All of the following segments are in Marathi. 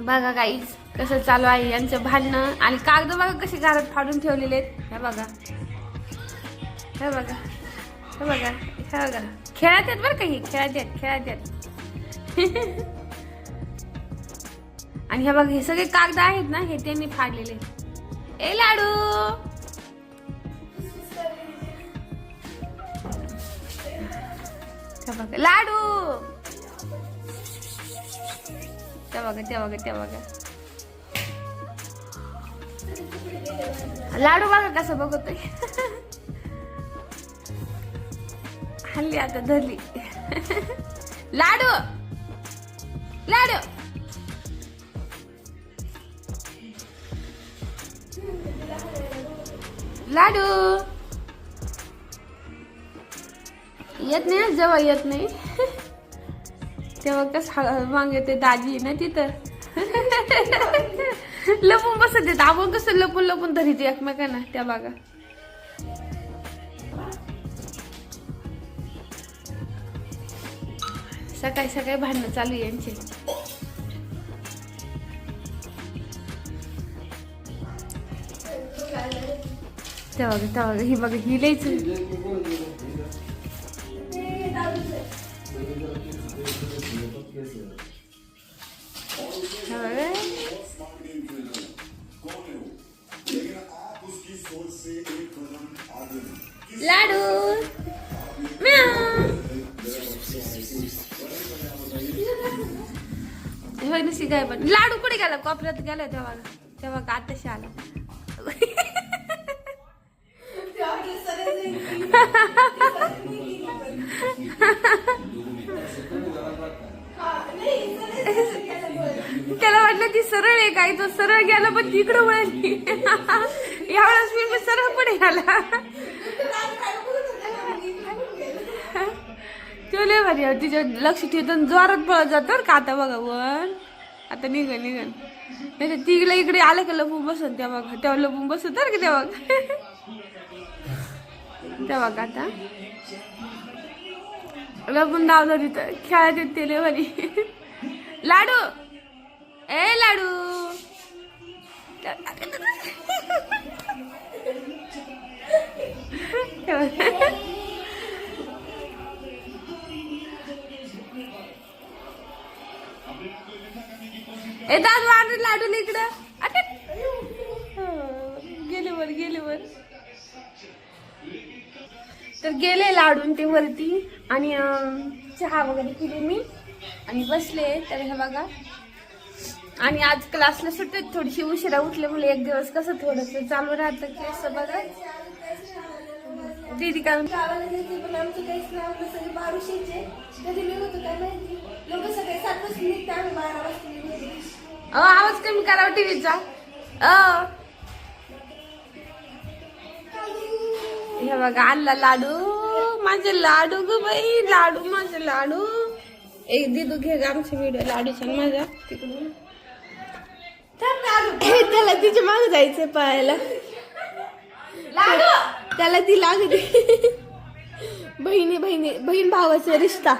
बघा गाईज कसं चालू आहे यांचं भांडणं. आणि कागद बघा कसे घरात फाडून ठेवलेले आहेत. हे बघा. हे बघा. हे बघा. हे बघा. खेळात आहेत बरं का ही? खेळात आहेत खेळात आहेत. आणि हे बघा हे सगळे कागद आहेत ना हे त्यांनी फाडलेले ए लाडू! बघा. लाडू! त्या बघा त्या बघा त्या बघा. लाडू बघा कसं बघतोय. हल्ली आता धरली. लाडू! लाडू! लाडू! येत नाही जेव्हा येत नाही. तेव्हा कसं माग ते दाजी ना तिथं. लपून बसत येत आपण कसं लपून लपून धरीत एकमेकांना त्या बागा. सकाळी सकाळी भांडणं चालू आहे यांची. तेव्हा ही बघा ही लईच लाडू म्याव. हे बघ नुसती गाय पण लाडू कुठे गेला कोपऱ्यात गेला तेव्हा तेव्हा का आताशी आला त्याला वाटलं ती सरळ आहे काय तो सरळ गेला पण तिकडं वळली यावेळेस मी सरळ पण गेला तो लय भारी तिच्या लक्ष ठेवून जोरात पळत जातं का आता बघा वन आता निघन निघन. नाही तर तिला इकडे आलं का लपून बसन त्या बघा तेव्हा लपून बसत तर का तेव्हा. तेव्हा का आता? लपून धावलं तिथं. खेळात येत ते लय भारी. लाडू. ए लाडू. ए दाद वाढ लाडू इकडं. अटे. गेले वर गेले वर. तर गेले लाडून ते वरती. आणि चहा वगैरे पिले मी. आणि बसले तर हे बघा. आणि आज क्लासला सुट्टी थोडीशी उशिरा उठले मुले एक दिवस कसं थोडस चालू राहतं की असं बघा. दीदी काय पण आमचं काहीच नाव सगळे बारुशीचे कधी निघतो काय माहिती? लोक सकाळी सात वाजता निघते आम्ही बारा वाजता निघतो अहो आवाज कमी करा टीव्हीचा. अ. हे बघा आणला लाडू माझे लाडू ग बाई लाडू माझे लाडू. एक दिदू घे आमचे व्हिडिओ लाडूच्या आणि माझ्या. तिकडून? हे, त्याला तिच्यामागे जायचंय पाहायला. त्याला ती लागते बहिणी बहिणी बहीण भावाचा रिश्ता.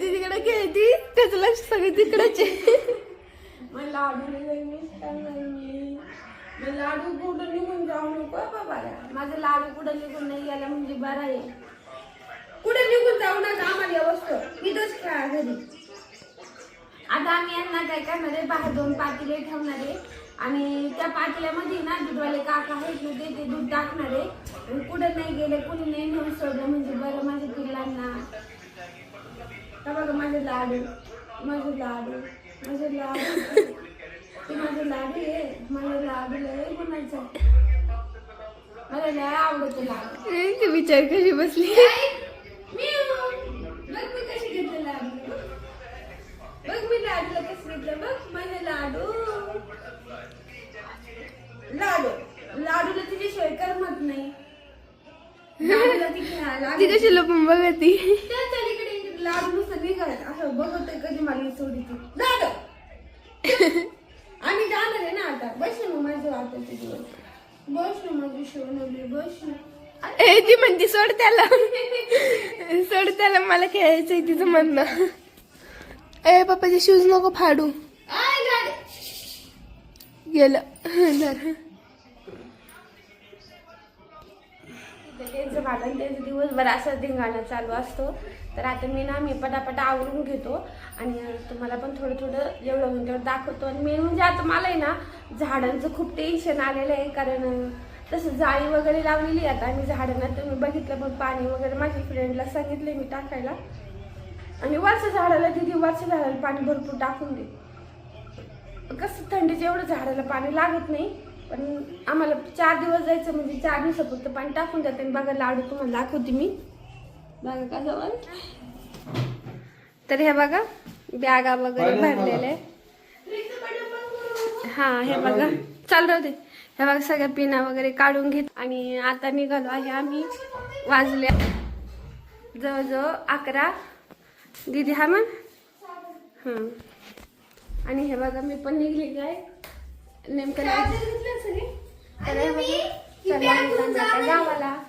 तिकडे खेळती. त्याचं लक्ष सगळं तिकडच मला बाबा माझं लाडू कुठं निघून नाही गेला म्हणजे बरं आहे. कुठे निघून जाऊ नका आम्हाला या वस्तू. इथंच खेळा घरी. आता आम्ही यांना काय करणार आहे? बाहेर दोन पातेले ठेवणार आहे. आणि त्या पातेल्यामध्ये ना दूधवाले काका आहेत ना ते दूध टाकणार आहे. आणि कुठं नाही गेले कुणी नाही नेऊन सोडलं म्हणजे बरं माझ्या पिल्लांना का बघा माझे लाडू माझे लाडू माझे लाडू. ते माझे लाडू आहे माझे लाडू लय गुणाचं मला लय आवडते ते विचार कशी बसली? बघ मी कशी घेतले लाडू. बघ मी लाडूला कसं घेतलं बघ माझे लाडू. लाडू. लाडूला करमत नाही. लाडूला ती खेळायला ती कशी लपून बघती? इकडे लाडू नुसतं असं बघतोय कधी मला सोडी ती. लाडू आम्ही जाणार आहे ना आता. बस ना मग माझं ते दिवस बस ना माझी सोनवली बस ना. ए ती म्हणते सोड त्याला. सोड त्याला मला खेळायचंय तिचं म्हणणं. ए पप्पाचे शूज नको फाडू. गेलं. धर. त्यांचं भांडण त्यांचं दिवसभर असं धिंगाणा चालू असतो. तर आता मी ना मी पटापट आवरून घेतो आणि तुम्हाला पण थोडं थोडं जेवढं होईल तेवढं दाखवतो. आणि मेन म्हणजे आता मला आहे ना झाडांचं खूप टेन्शन आलेलं आहे कारण तसं जाळी वगैरे लावलेली आहे आता. आणि झाडांना तुम्ही बघितलं पण पाणी वगैरे माझ्या फ्रेंडला सांगितले मी टाकायला. आणि वरच्या झाडाला दिदी वरच्या झाडाला पाणी भरपूर टाकून दे. कसं थंडीचं एवढं झाडाला पाणी लागत नाही. पण आम्हाला चार दिवस जायचं म्हणजे चार दिवसापुरतं पाणी टाकून देते आणि बघा लाडू तुम्हाला दाखवते मी. बघा का जवळ तर हे बघा बॅगा वगैरे भरलेले. हा हे बघा. चाल राहू दे. हे बघा सगळ्या पिना वगैरे काढून घेत आणि आता निघालो आहे आम्ही वाजल्या जवळजवळ अकरा. दीदी हा मग हां आणि हे बघा मी पण निघली काय नेमकं तर हे बघा गावाला.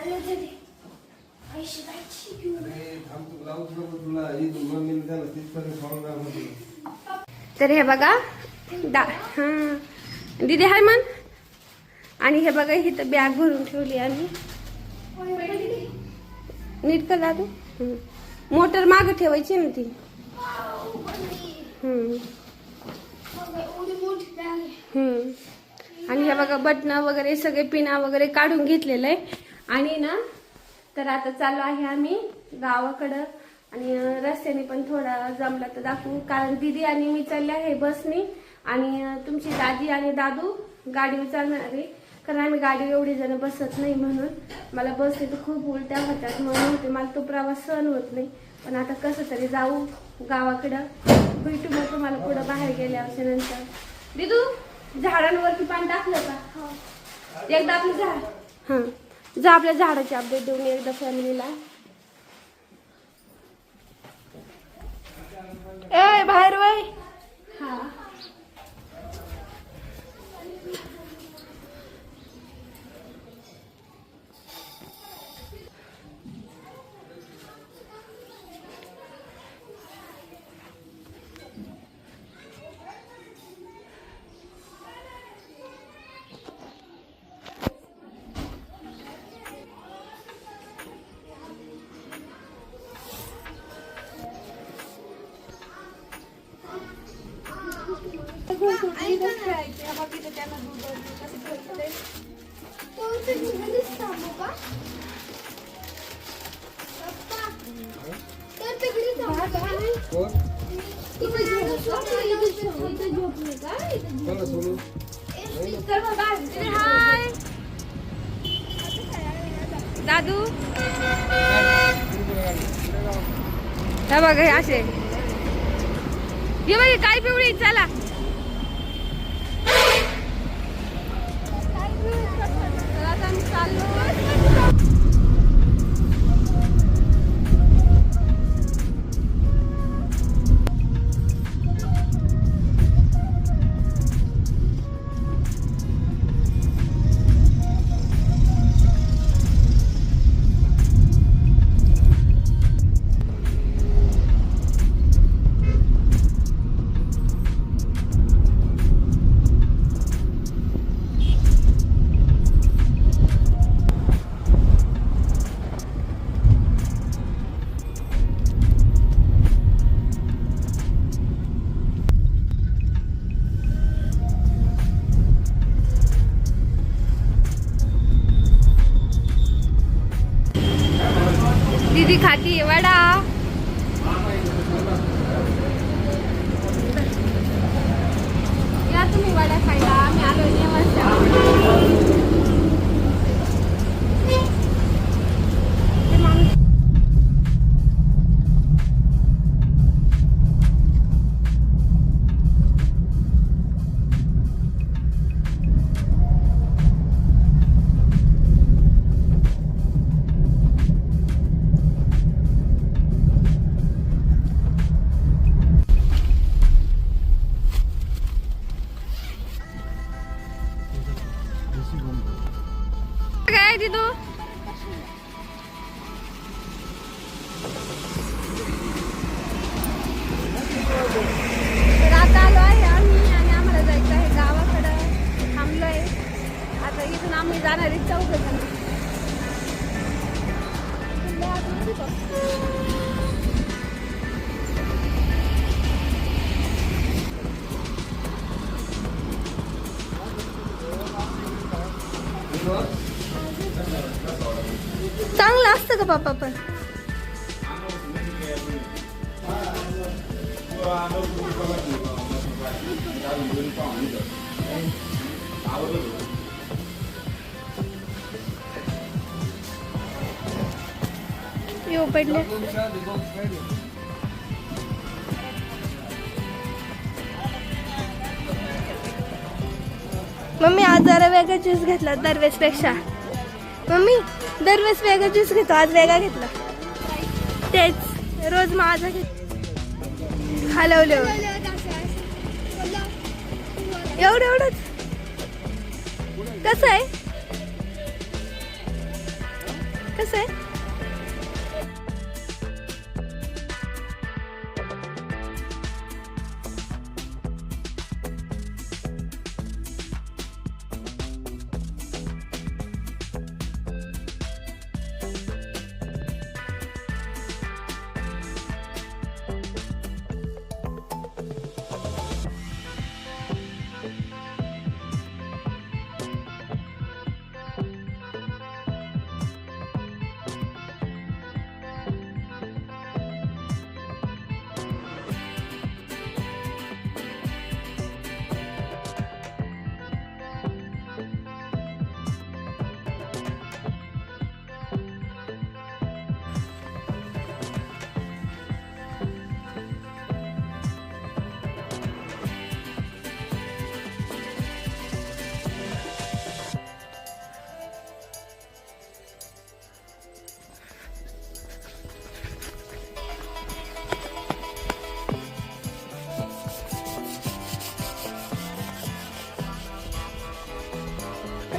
हे तरी. तर हे दा हां. दीदी हाय मन आणि हे बघा इथं बॅग भरून ठेवली आम्ही. नीट कर दादू. हम्म. मोटर मागं ठेवायची ना ती वाव, बंदी. हम्म. मग एवढी मोठी बॅग आहे. हम्म. आणि हे बघा बटणं वगैरे सगळे पिना वगैरे काढून घेतलेलं आहे. आणि ना तर आता चालू आहे आम्ही गावाकडं. आणि रस्त्याने पण थोडा जमला तर दाखवू. कारण दिदी आणि मी चालले आहे बसनी आणि तुमची दादी आणि दादू गाडीवर चालणार आहे. कारण आम्ही गाडीवर एवढी जण बसत नाही म्हणून. मला बसने तर खूप उलट्या होतात म्हणून होते. मला तो प्रवास सहन होत नाही. पण आता कसं तरी जाऊ गावाकडं. भेटू मग तुम्हाला पुढं बाहेर गेल्यावर नंतर. दिदू झाडांवरती पाणी टाकलं का? एकदा आपलं झाड. हां. जा आपल्या झाडाची अपडेट देऊन एकदा फॅमिलीला दादू? हे बघ हे असे. हे बघ काय पिवळी चला. या तुम्ही वडा खायला आम्ही आलो नेवासा चांगलं असतं का पापा पण येऊ पडले मम्मी आज जरा वेगळा ज्यूस घेतला दरवेजपेक्षा मम्मी दरवेळेस वेगळा ज्यूस घेतो आज वेगळा घेतला. तेच रोज माझा घेत हलवले. एवढं एवढंच. कसं आहे? कसं आहे?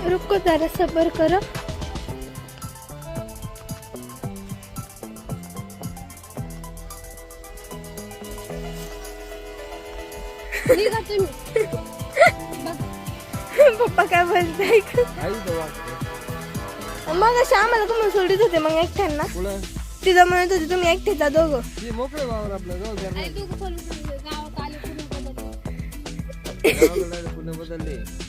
रुको जरा सबर करो. पप्पा काय बोलताय? मग अशा आम्हाला तुम्ही सोडित होते मग एकट्यांना. तिथं म्हणत होते तुम्ही एकटेचा दोघं. मोकळे वावर आपलं बदलले.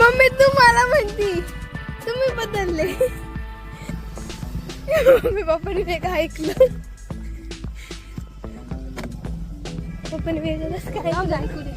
मम्मी तू मला आता म्हणती. तुम्ही बदलले. मम्मी पप्पाने वेगळं ऐकलं. पप्पाने वेगळंच काय ऐकलं?